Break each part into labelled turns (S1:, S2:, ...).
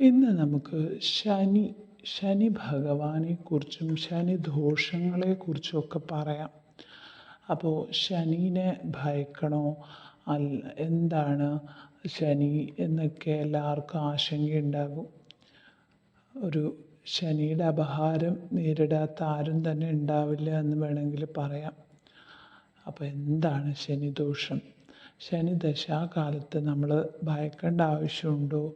S1: ഇന്ന് നമുക്ക് ശനി ശനി ഭഗവാനെ ഭഗവാനെക്കുറിച്ചും ശനി ദോഷങ്ങളെക്കുറിച്ചുമൊക്കെ പറയാം. അപ്പോൾ ശനീനെ ഭയക്കണോ? അല്ല എന്താണ് ശനി എന്നൊക്കെ എല്ലാവർക്കും ആശങ്കയുണ്ടാകും. ഒരു ശനിയുടെ അപഹാരം നേരിടാത്ത ആരും തന്നെ ഉണ്ടാവില്ല എന്ന് വേണമെങ്കിൽ പറയാം. അപ്പോൾ എന്താണ് ശനിദോഷം ശനി ദശാകാലത്ത് നമ്മൾ ഭയക്കേണ്ട ആവശ്യമുണ്ടോ?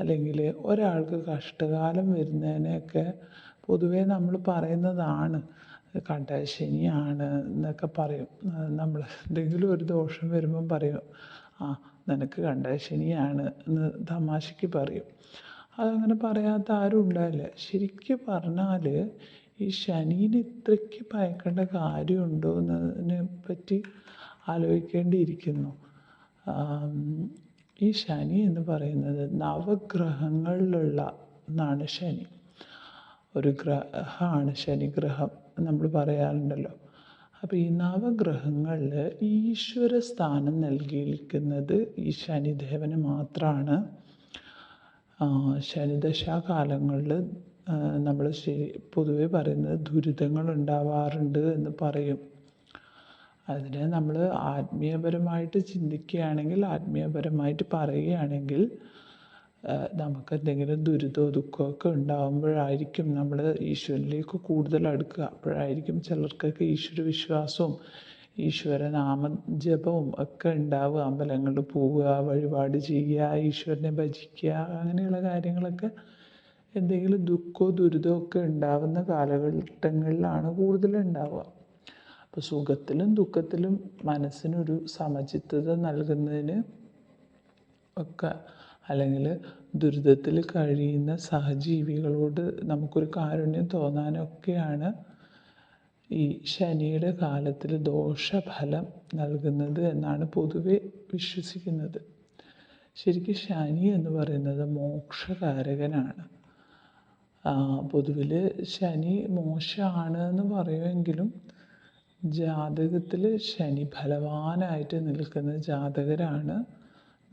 S1: അല്ലെങ്കിൽ ഒരാൾക്ക് കഷ്ടകാലം വരുന്നതിനെയൊക്കെ പൊതുവേ നമ്മൾ പറയുന്നതാണ് കണ്ട ശനിയാണ് എന്നൊക്കെ പറയും. നമ്മൾ എന്തെങ്കിലും ഒരു ദോഷം വരുമ്പം പറയും ആ നിനക്ക് കണ്ട ശനിയാണ് എന്ന് തമാശയ്ക്ക് പറയും. അതങ്ങനെ പറയാത്ത ആരും ഉണ്ടാവില്ല. ശരിക്കും പറഞ്ഞാൽ ഈ ശനീനെ ഇത്രയ്ക്ക് ഭയക്കേണ്ട കാര്യമുണ്ടോ എന്നതിനെ പറ്റി ആലോചിക്കേണ്ടിയിരിക്കുന്നു. ഈ ശനി എന്ന് പറയുന്നത് നവഗ്രഹങ്ങളിലുള്ള ഒന്നാണ് ശനി. ഒരു ഗ്രഹമാണ് ശനി ഗ്രഹം നമ്മൾ പറയാറുണ്ടല്ലോ. അപ്പോൾ ഈ നവഗ്രഹങ്ങളിൽ ഈശ്വര സ്ഥാനം നൽകിയിരിക്കുന്നത് ഈ ശനിദേവന് മാത്രമാണ് ശനിദശാകാലങ്ങളിൽ നമ്മൾ ശരി പൊതുവെ പറയുന്നത് ദുരിതങ്ങൾ ഉണ്ടാവാറുണ്ട് എന്ന് പറയും. അതിനെ നമ്മൾ ആത്മീയപരമായിട്ട് ചിന്തിക്കുകയാണെങ്കിൽ ആത്മീയപരമായിട്ട് പറയുകയാണെങ്കിൽ നമുക്ക് എന്തെങ്കിലും ദുരിതമോ ദുഃഖമൊക്കെ ഉണ്ടാകുമ്പോഴായിരിക്കും നമ്മൾ ഈശ്വരനിലേക്ക് കൂടുതൽ അടുക്കുക. അപ്പോഴായിരിക്കും ചിലർക്കൊക്കെ ഈശ്വര വിശ്വാസവും ഈശ്വര നാമജപവും ഒക്കെ ഉണ്ടാവുക. അമ്പലങ്ങളിൽ പോവുക വഴിപാട് ചെയ്യുക ഈശ്വരനെ ഭജിക്കുക അങ്ങനെയുള്ള കാര്യങ്ങളൊക്കെ എന്തെങ്കിലും ദുഃഖമോ ദുരിതമോ ഒക്കെ ഉണ്ടാവുന്ന കാലഘട്ടങ്ങളിലാണ് കൂടുതലുണ്ടാവുക അപ്പോൾ സുഖത്തിലും ദുഃഖത്തിലും മനസ്സിനൊരു സമചിത്തത നൽകുന്നതിന് ഒക്കെ അല്ലെങ്കിൽ ദുരിതത്തിൽ കഴിയുന്ന സഹജീവികളോട് നമുക്കൊരു കാരുണ്യം തോന്നാനൊക്കെയാണ് ഈ ശനിയുടെ കാലത്തിൽ ദോഷഫലം നൽകുന്നത് എന്നാണ് പൊതുവെ വിശ്വസിക്കുന്നത്. ശരിക്കും ശനി എന്ന് പറയുന്നത് മോക്ഷകാരകനാണ്. പൊതുവിൽ ശനി മോശമാണ് എന്ന് പറയുമെങ്കിലും ജാതകത്തിൽ ശനി ഫലവാനായിട്ട് നിൽക്കുന്ന ജാതകരാണ്.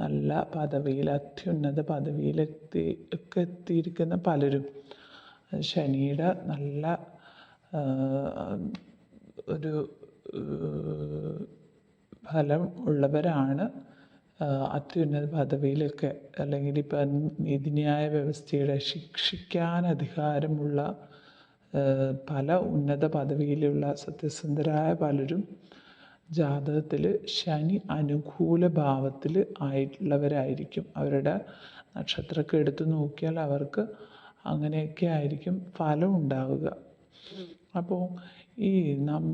S1: നല്ല പദവിയിൽ അത്യുന്നത പദവിയിലെത്തി ഒക്കെ എത്തിയിരിക്കുന്ന പലരും. ശനിയുടെ നല്ല ഒരു ഫലം ഉള്ളവരാണ്. അത്യുന്നത പദവിയിലൊക്കെ അല്ലെങ്കിൽ ഇപ്പം നീതിന്യായ വ്യവസ്ഥയുടെ ശിക്ഷിക്കാൻ അധികാരമുള്ള പല ഉന്നത പദവിയിലുള്ള സത്യസന്ധരായ പലരും ജാതകത്തിൽ ശനി അനുകൂല ഭാവത്തിൽ ആയിട്ടുള്ളവരായിരിക്കും. അവരുടെ നക്ഷത്രമൊക്കെ എടുത്തു നോക്കിയാൽ അവർക്ക് അങ്ങനെയൊക്കെ ആയിരിക്കും ഫലം ഉണ്ടാവുക. അപ്പോൾ ഈ നം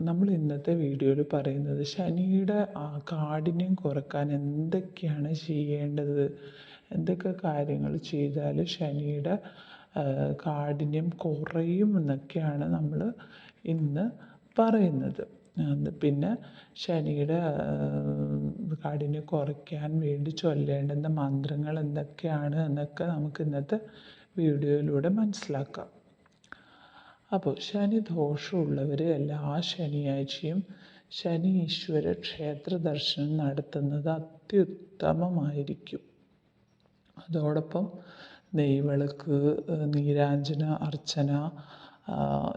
S1: നമ്മൾ ഇന്നത്തെ വീഡിയോയിൽ പറയുന്നത് ശനിയുടെ കാഠിന്യം കുറയ്ക്കാൻ എന്തൊക്കെയാണ് ചെയ്യേണ്ടത്? എന്തൊക്കെ കാര്യങ്ങൾ ചെയ്താൽ ശനിയുടെ കാഠിന്യം കുറയും എന്നൊക്കെയാണ് നമ്മൾ ഇന്ന് പറയുന്നത്. പിന്നെ ശനിയുടെ കാഠിന്യം കുറയ്ക്കാൻ വേണ്ടി ചൊല്ലേണ്ടുന്ന മന്ത്രങ്ങൾ എന്തൊക്കെയാണ് എന്നൊക്കെ നമുക്ക് ഇന്നത്തെ വീഡിയോയിലൂടെ മനസ്സിലാക്കാം. അപ്പോൾ ശനി ദോഷമുള്ളവർ എല്ലാ ശനിയാഴ്ചയും ശനി ഈശ്വര ക്ഷേത്ര ദർശനം നടത്തുന്നത് അത്യുത്തമമായിരിക്കും. അതോടൊപ്പം നെയ്വിളക്ക് നീരാഞ്ജന അർച്ചന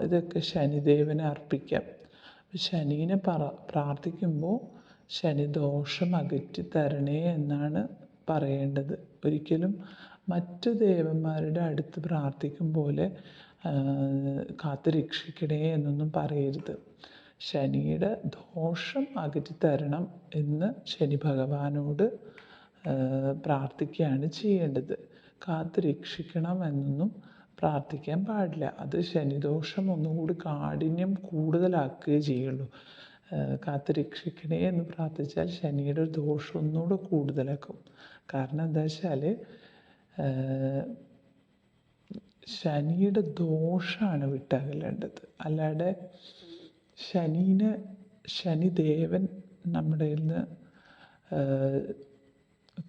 S1: ഇതൊക്കെ ശനിദേവനെ അർപ്പിക്കാം. ശനീനെ പറ പ്രാർത്ഥിക്കുമ്പോൾ ശനിദോഷം അകറ്റി തരണേ എന്നാണ് പറയേണ്ടത്. ഒരിക്കലും മറ്റു ദേവന്മാരുടെ അടുത്ത് പ്രാർത്ഥിക്കും പോലെ കാത്തു രക്ഷിക്കണേ എന്നൊന്നും പറയരുത്. ശനിയുടെ ദോഷം അകറ്റി തരണം എന്ന് ശനി ഭഗവാനോട് പ്രാർത്ഥിക്കുകയാണ് ചെയ്യേണ്ടത്. കാത്തു രക്ഷിക്കണം പ്രാർത്ഥിക്കാൻ പാടില്ല. അത് ശനിദോഷം ഒന്നുകൂടി കാഠിന്യം കൂടുതലാക്കുകയേ ചെയ്യുള്ളൂ. കാത്തു രക്ഷിക്കണേ എന്ന് പ്രാർത്ഥിച്ചാൽ ശനിയുടെ ദോഷം ഒന്നുകൂടെ കൂടുതലാക്കും. കാരണം എന്താ വെച്ചാൽ ശനിയുടെ ദോഷമാണ് വിട്ടകലേണ്ടത്. അല്ലാതെ ശനീനെ ശനിദേവൻ നമ്മുടെ നിന്ന്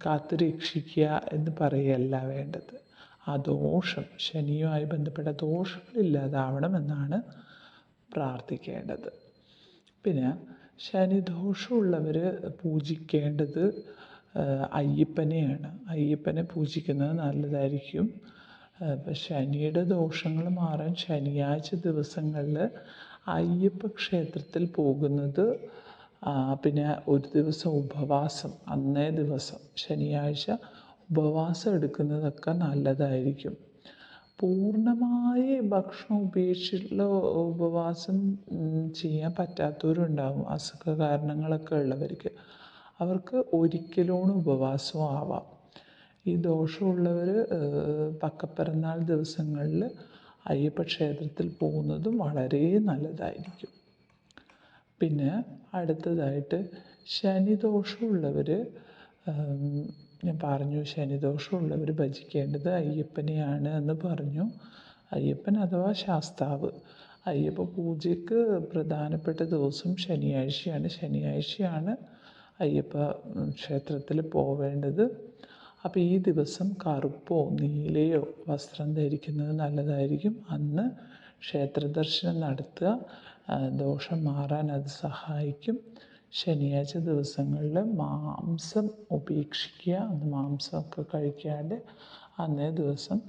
S1: കാത്തു രക്ഷിക്കുക എന്ന് പറയുകയല്ല വേണ്ടത്. ആ ദോഷം ശനിയുമായി ബന്ധപ്പെട്ട ദോഷങ്ങൾ ഇല്ലാതാവണമെന്നാണ് പ്രാർത്ഥിക്കേണ്ടത്. പിന്നെ ശനിദോഷമുള്ളവർ പൂജിക്കേണ്ടത് അയ്യപ്പനെയാണ്. അയ്യപ്പനെ പൂജിക്കുന്നത് നല്ലതായിരിക്കും. ശനിയുടെ ദോഷങ്ങൾ മാറാൻ ശനിയാഴ്ച ദിവസങ്ങളിൽ അയ്യപ്പ ക്ഷേത്രത്തിൽ പോകുന്നത് പിന്നെ ഒരു ദിവസം ഉപവാസം അന്നേ ദിവസം ശനിയാഴ്ച ഉപവാസം എടുക്കുന്നതൊക്കെ നല്ലതായിരിക്കും. പൂർണമായി ഭക്ഷണം ഉപേക്ഷിച്ചുള്ള ഉപവാസം ചെയ്യാൻ പറ്റാത്തവരുണ്ടാവും. അസുഖ കാരണങ്ങളൊക്കെ ഉള്ളവർക്ക്. അവർക്ക് ഒരിക്കലോണം ഉപവാസം ആവാം. ഈ ദോഷമുള്ളവർ പക്കപ്പിറന്നാൾ ദിവസങ്ങളിൽ അയ്യപ്പ ക്ഷേത്രത്തിൽ പോകുന്നതും വളരെ നല്ലതായിരിക്കും. പിന്നെ അടുത്തതായിട്ട് ശനിദോഷമുള്ളവർ ഞാൻ പറഞ്ഞു ശനിദോഷമുള്ളവർ ഭജിക്കേണ്ടത് അയ്യപ്പനെയാണ് എന്ന് പറഞ്ഞു. അയ്യപ്പൻ അഥവാ ശാസ്താവ് അയ്യപ്പ പൂജയ്ക്ക് പ്രധാനപ്പെട്ട ദിവസം ശനിയാഴ്ചയാണ്. ശനിയാഴ്ചയാണ് അയ്യപ്പ ക്ഷേത്രത്തിൽ പോവേണ്ടത്. അപ്പോൾ ഈ ദിവസം കറുപ്പോ നീലയോ വസ്ത്രം ധരിക്കുന്നത് നല്ലതായിരിക്കും. അന്ന് ക്ഷേത്ര ദർശനം നടത്തുക. ദോഷം മാറാൻ അത് സഹായിക്കും. ശനിയാഴ്ച ദിവസങ്ങളിൽ മാംസം ഉപേക്ഷിക്കുക. അന്ന് മാംസമൊക്കെ കഴിക്കാതെ അന്നേ ദിവസം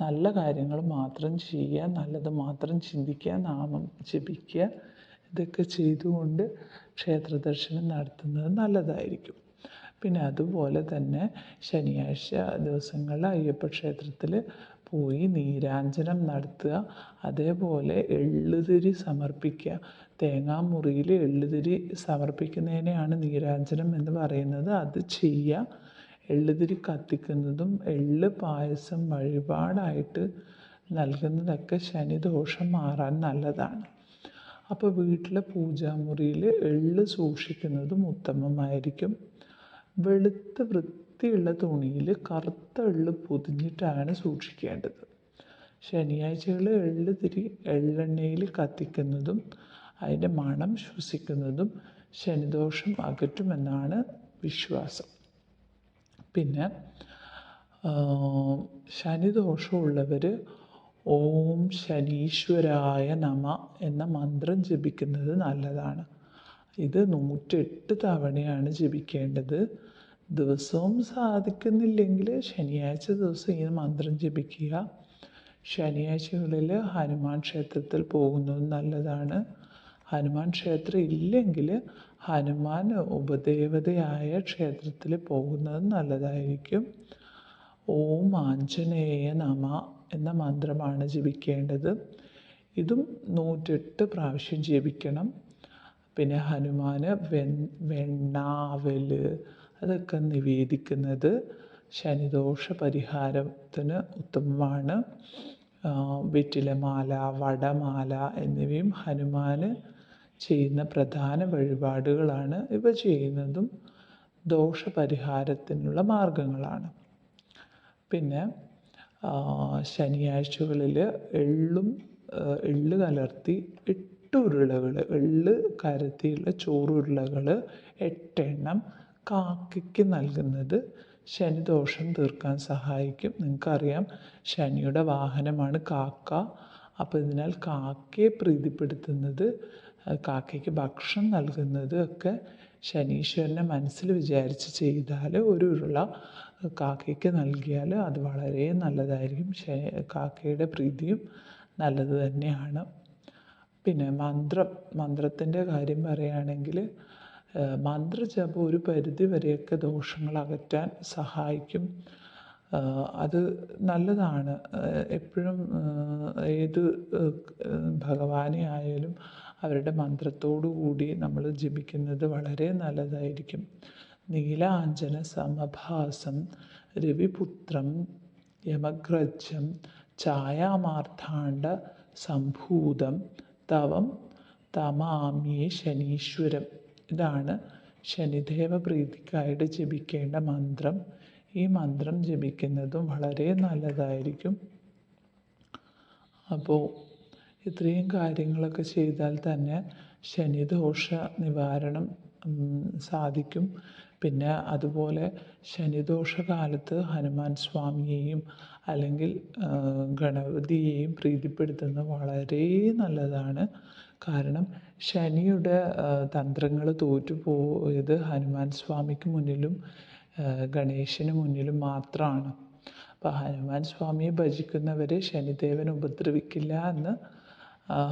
S1: നല്ല കാര്യങ്ങൾ മാത്രം ചെയ്യുക. നല്ലത് മാത്രം ചിന്തിക്കുക. നാമം ജപിക്കുക. ഇതൊക്കെ ചെയ്തുകൊണ്ട് ക്ഷേത്ര ദർശനം നടത്തുന്നത് നല്ലതായിരിക്കും. പിന്നെ അതുപോലെ തന്നെ ശനിയാഴ്ച ദിവസങ്ങളിൽ അയ്യപ്പ ക്ഷേത്രത്തിൽ പോയി നീരാഞ്ജനം നടത്തുക. അതേപോലെ എള്ളുതിരി സമർപ്പിക്കുക. തേങ്ങാമുറിയിൽ എള്ളുതിരി സമർപ്പിക്കുന്നതിനെയാണ് നീരാഞ്ജനം എന്ന് പറയുന്നത്. അത് ചെയ്യുക. എള്ളുതിരി കത്തിക്കുന്നതും എള്ള് പായസം വഴിപാടായിട്ട് നൽകുന്നതൊക്കെ ശനിദോഷം മാറാൻ നല്ലതാണ്. അപ്പോൾ വീട്ടിലെ പൂജാമുറിയിൽ എള്ള് സൂക്ഷിക്കുന്നതും ഉത്തമമായിരിക്കും. വെളുത്ത വൃത്തിയുള്ള തുണിയിൽ കറുത്ത എള്ള് പൊതിഞ്ഞിട്ടാണ് സൂക്ഷിക്കേണ്ടത്. ശനിയാഴ്ചകൾ എള്ള് തിരി എള്ളെണ്ണയിൽ കത്തിക്കുന്നതും അതിന്റെ മണം ശ്വസിക്കുന്നതും ശനിദോഷം അകറ്റുമെന്നാണ് വിശ്വാസം. പിന്നെ ശനിദോഷമുള്ളവർ ഓം ശനീശ്വരായ നമ എന്ന മന്ത്രം ജപിക്കുന്നത് നല്ലതാണ്. ഇത് നൂറ്റെട്ട് തവണയാണ് ജപിക്കേണ്ടത്. ദിവസവും സാധിക്കുന്നില്ലെങ്കിൽ ശനിയാഴ്ച ദിവസം ഇങ്ങനെ മന്ത്രം ജപിക്കുക. ശനിയാഴ്ചകളിൽ ഹനുമാൻ ക്ഷേത്രത്തിൽ പോകുന്നത് നല്ലതാണ്. ഹനുമാൻ ക്ഷേത്രം ഇല്ലെങ്കിൽ ഹനുമാൻ ഉപദേവതയായ ക്ഷേത്രത്തിൽ പോകുന്നത് നല്ലതായിരിക്കും. ഓം ആഞ്ജനേയ നമ എന്ന മന്ത്രമാണ് ജപിക്കേണ്ടത്. ഇതും നൂറ്റെട്ട് പ്രാവശ്യം ജപിക്കണം. പിന്നെ ഹനുമാന് വെണ്ണ അതൊക്കെ നിവേദിക്കുന്നത് ശനിദോഷ പരിഹാരത്തിന് ഉത്തമമാണ് വെറ്റിലമാല വടമാല എന്നിവയും ഹനുമാന് ചെയ്യുന്ന പ്രധാന വഴിപാടുകളാണ് ഇവ ചെയ്യുന്നതും ദോഷ പരിഹാരത്തിനുള്ള മാർഗങ്ങളാണ്. പിന്നെ ശനിയാഴ്ചകളിൽ എള്ളും എള്ള് കലർത്തി എട്ട് ഉരുളകൾ എള്ള് കലർത്തിയുള്ള ചോറുരുളകൾ എട്ടെണ്ണം കാക്കയ്ക്ക് നൽകുന്നത് ശനിദോഷം തീർക്കാൻ സഹായിക്കും. നിങ്ങൾക്കറിയാം ശനിയുടെ വാഹനമാണ് കാക്ക. അപ്പോൾ ഇതിനാൽ കാക്കയെ പ്രീതിപ്പെടുത്തുന്നത് കാക്കയ്ക്ക് ഭക്ഷണം നൽകുന്നത് ഒക്കെ ശനീശ്വരനെ മനസ്സിൽ വിചാരിച്ച് ചെയ്താൽ ഒരു ഉരുള കാക്കയ്ക്ക് നൽകിയാൽ അത് വളരെ നല്ലതായിരിക്കും. കാക്കയുടെ പ്രീതിയും നല്ലത് തന്നെയാണ്. പിന്നെ മന്ത്രം മന്ത്രത്തിന്റെ കാര്യം പറയുകയാണെങ്കിൽ മന്ത്രജപം ഒരു പരിധി വരെയൊക്കെ ദോഷങ്ങൾ അകറ്റാൻ സഹായിക്കും. അത് നല്ലതാണ്. എപ്പോഴും ഏത് ഭഗവാനെ ആയാലും അവരുടെ മന്ത്രത്തോടു കൂടി നമ്മൾ ജപിക്കുന്നത് വളരെ നല്ലതായിരിക്കും. നീലാഞ്ജന സമഭാസം രവിപുത്രം യമഗ്രജം ഛായാമാർത്താണ്ഡ സംഭൂതം തവം തമാമ്യേ ശനീശ്വരം. ഇതാണ് ശനിദേവ പ്രീതിക്കായിട്ട് ജപിക്കേണ്ട മന്ത്രം. ഈ മന്ത്രം ജപിക്കുന്നതും വളരെ നല്ലതായിരിക്കും. അപ്പോൾ ഇത്രയും കാര്യങ്ങളൊക്കെ ചെയ്താൽ തന്നെ ശനിദോഷ നിവാരണം സാധിക്കും. പിന്നെ അതുപോലെ ശനിദോഷ കാലത്ത് ഹനുമാൻ സ്വാമിയെയും അല്ലെങ്കിൽ ഗണപതിയെയും പ്രീതിപ്പെടുത്തുന്നത് വളരെ നല്ലതാണ്. കാരണം ശനിയുടെ തന്ത്രങ്ങൾ തോറ്റുപോയത് ഹനുമാൻ സ്വാമിക്ക് മുന്നിലും ഗണേശന് മുന്നിലും മാത്രമാണ്. അപ്പോൾ ഹനുമാൻ സ്വാമിയെ ഭജിക്കുന്നവരെ ശനിദേവൻ ഉപദ്രവിക്കില്ല എന്ന്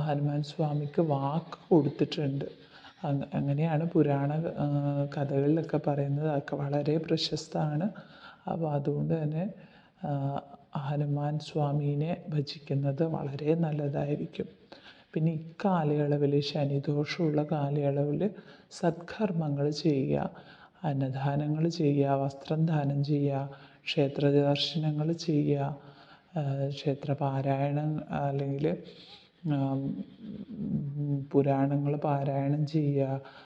S1: ഹനുമാൻ സ്വാമിക്ക് വാക്ക് കൊടുത്തിട്ടുണ്ട്. അങ്ങനെയാണ് പുരാണ കഥകളിലൊക്കെ പറയുന്നത്. അതൊക്കെ വളരെ പ്രശസ്തമാണ്. അപ്പോൾ അതുകൊണ്ട് തന്നെ ഹനുമാൻ സ്വാമീനെ ഭജിക്കുന്നത് വളരെ നല്ലതായിരിക്കും. പിന്നെ ഇക്കാലയളവിൽ ശനിദോഷമുള്ള കാലയളവിൽ സത്കർമ്മങ്ങൾ ചെയ്യുക അന്നദാനങ്ങൾ ചെയ്യുക വസ്ത്രം ദാനം ചെയ്യുക ക്ഷേത്ര ദർശനങ്ങൾ ചെയ്യുക ക്ഷേത്ര പാരായണം അല്ലെങ്കിൽ പുരാണങ്ങൾ പാരായണം ചെയ്യുക